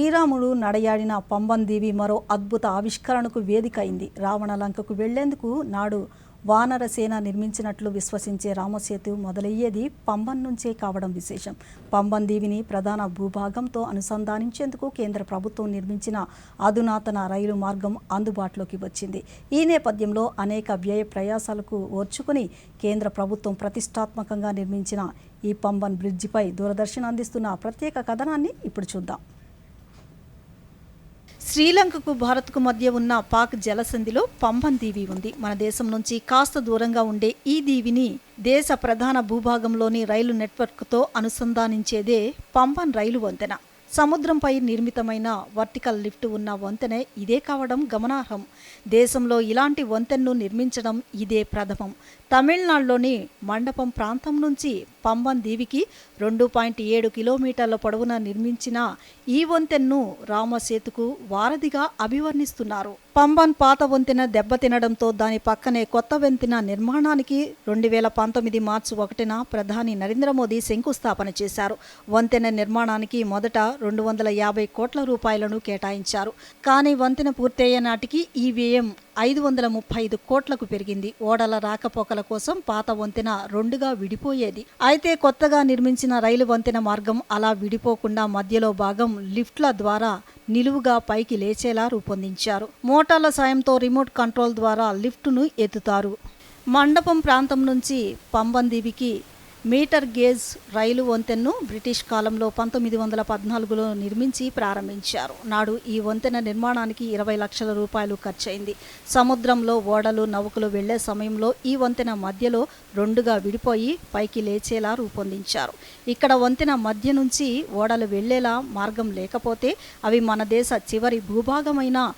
శ్రీరాముడు నడయాడిన పంబందేవి మరో అద్భుత ఆవిష్కరణకు వేదిక అయింది రావణ లంకకు వెళ్ళేందుకు నాడు వానరసేన నిర్మించినట్లు విశ్వసించే రామసేతు మొదలయ్యేది పంబన్ నుంచే కావడం విశేషం. పంబన్ దీవిని ప్రధాన భూభాగంతో అనుసంధానించేందుకు కేంద్ర ప్రభుత్వం నిర్మించిన అధునాతన రైలు మార్గం అందుబాటులోకి వచ్చింది. ఈ నేపథ్యంలో అనేక వ్యయ ప్రయాసాలకు ఓర్చుకుని కేంద్ర ప్రభుత్వం ప్రతిష్టాత్మకంగా నిర్మించిన ఈ పంబన్ బ్రిడ్జిపై దూరదర్శన్ అందిస్తున్న ప్రత్యేక కథనాన్ని ఇప్పుడు చూద్దాం. శ్రీలంకకు భారత్కు మధ్య ఉన్న పాక్ జలసంధిలో పంబన్ దీవి ఉంది. మన దేశం నుంచి కాస్త దూరంగా ఉండే ఈ దీవిని దేశ ప్రధాన భూభాగంలోని రైలు నెట్వర్క్తో అనుసంధానించేదే పంబన్ రైలు వంతెన. సముద్రంపై నిర్మితమైన వర్టికల్ లిఫ్ట్ ఉన్న వంతెన ఇదే కావడం గమనార్హం. దేశంలో ఇలాంటి వంతెనను నిర్మించడం ఇదే ప్రథమం. తమిళనాడులోని మండపం ప్రాంతం నుంచి పంబన్ దీవికి రెండు పాయింట్ ఏడు కిలోమీటర్ల పొడవున నిర్మించిన ఈ వంతెన్ను రామసేతుకు వారధిగా అభివర్ణిస్తున్నారు. పంబన్ పాత వంతెన దెబ్బతినడంతో దాని పక్కనే కొత్త వంతెన నిర్మాణానికి రెండు వేల పంతొమ్మిది మార్చి ఒకటిన ప్రధాని నరేంద్ర మోదీ శంకుస్థాపన చేశారు. వంతెన నిర్మాణానికి మొదట రెండు వందల యాభై కోట్ల రూపాయలను కేటాయించారు. కానీ వంతెన పూర్తయ్యే నాటికి ఈ వ్యయం ఐదు వందల ముప్పై ఐదు కోట్లకు పెరిగింది. ఓడల రాకపోకల కోసం పాత వంతెన రెండుగా విడిపోయేది. అయితే కొత్తగా నిర్మించిన రైలు వంతెన మార్గం అలా విడిపోకుండా మధ్యలో భాగం లిఫ్ట్ల ద్వారా నిలువుగా పైకి లేచేలా రూపొందించారు. మోటార్ల సాయంతో రిమోట్ కంట్రోల్ ద్వారా లిఫ్ట్ను ఎత్తుతారు. మండపం ప్రాంతం నుంచి పంబందీవికి మీటర్ గేజ్ రైలు వంతెన్ను బ్రిటిష్ కాలంలో పంతొమ్మిది వందల పద్నాలుగులో నిర్మించి ప్రారంభించారు. నాడు ఈ వంతెన నిర్మాణానికి ఇరవై లక్షల రూపాయలు ఖర్చయింది. సముద్రంలో ఓడలు నౌకలు వెళ్ళే సమయంలో ఈ వంతెన మధ్యలో రెండుగా విడిపోయి పైకి లేచేలా రూపొందించారు. ఇక్కడ వంతెన మధ్య నుంచి ఓడలు వెళ్ళేలా మార్గం లేకపోతే అవి మన దేశ చివరి భూభాగమైన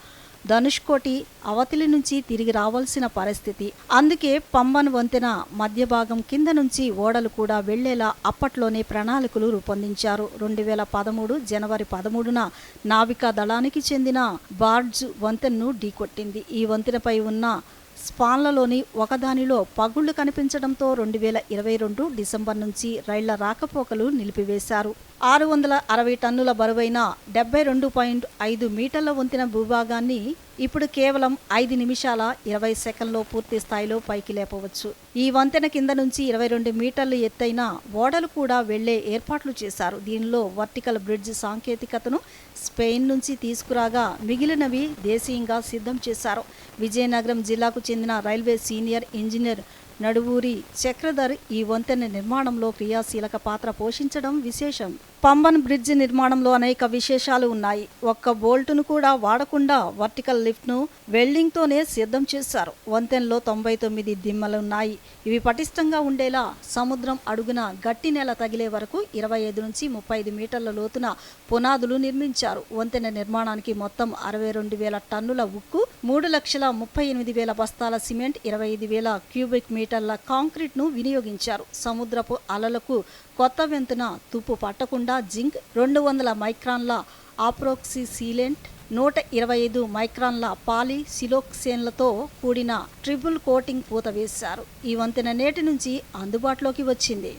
ధనుష్కోటి అవతలి నుంచి తిరిగి రావాల్సిన పరిస్థితి. అందుకే పంబన్ వంతెన మధ్య భాగం కింద నుంచి ఓడలు కూడా వెళ్ళేలా అప్పట్లోనే ప్రణాళికలు రూపొందించారు. రెండు వేల పదమూడు జనవరి పదమూడున నావికా దళానికి చెందిన బార్డ్జ్ వంతెనను ఢీకొట్టింది. ఈ వంతెనపై ఉన్న స్పాన్లలోని ఒకదానిలో పగుళ్ళు కనిపించడంతో రెండు వేల ఇరవై రెండు డిసెంబర్ నుంచి రైళ్ళ రాకపోకలు నిలిపివేశారు. ఆరు వందల అరవై టన్నుల బరువైన డెబ్బై రెండు పాయింట్ ఐదు మీటర్ల వంతిన భూభాగాన్ని ఇప్పుడు కేవలం ఐదు నిమిషాల ఇరవై సెకండ్లో పూర్తి స్థాయిలో పైకి లేపవచ్చు. ఈ వంతెన కింద నుంచి ఇరవై రెండు మీటర్లు ఎత్తైన ఓడలు కూడా వెళ్ళే ఏర్పాట్లు చేశారు. దీనిలో వర్టికల్ బ్రిడ్జ్ సాంకేతికతను స్పెయిన్ నుంచి తీసుకురాగా మిగిలినవి దేశీయంగా సిద్ధం చేశారు. విజయనగరం జిల్లాకు చెందిన railway senior engineer Naduvuri Chakradhar ఈ వంతెన నిర్మాణంలో క్రియాశీలక పాత్ర పోషించడం విశేషం. పంబన్ బ్రిడ్జ్ నిర్మాణంలో అనేక విశేషాలు ఉన్నాయి. ఒక్క బోల్టును కూడా వాడకుండా వర్టికల్ లిఫ్ట్ను వెల్డింగ్తోనే సిద్ధం చేశారు. వంతెనలో తొంభై తొమ్మిది దిమ్మలున్నాయి. ఇవి పటిష్టంగా ఉండేలా సముద్రం అడుగున గట్టి నేల తగిలే వరకు ఇరవై ఐదు నుంచి ముప్పై ఐదు మీటర్ల లోతున పునాదులు నిర్మించారు. వంతెన నిర్మాణానికి మొత్తం అరవై రెండు వేల టన్నుల ఉక్కు మూడు లక్షల ముప్పై ఎనిమిది వేల బస్తాల సిమెంట్ ఇరవై ఐదు వేల క్యూబిక్ మీటర్ల కాంక్రీట్ను వినియోగించారు. సముద్రపు అలలకు కొత్త వెంతున తుప్పు పట్టకుండా జింక్ రెండు వందల మైక్రాన్ల ఆప్రోక్సిసీలెంట్ నూట ఇరవై ఐదు మైక్రాన్ల పాలి సిలోక్సేన్లతో కూడిన ట్రిపుల్ కోటింగ్ పూత వేశారు. ఈ వంతెన నేటి నుంచి అందుబాటులోకి వచ్చింది.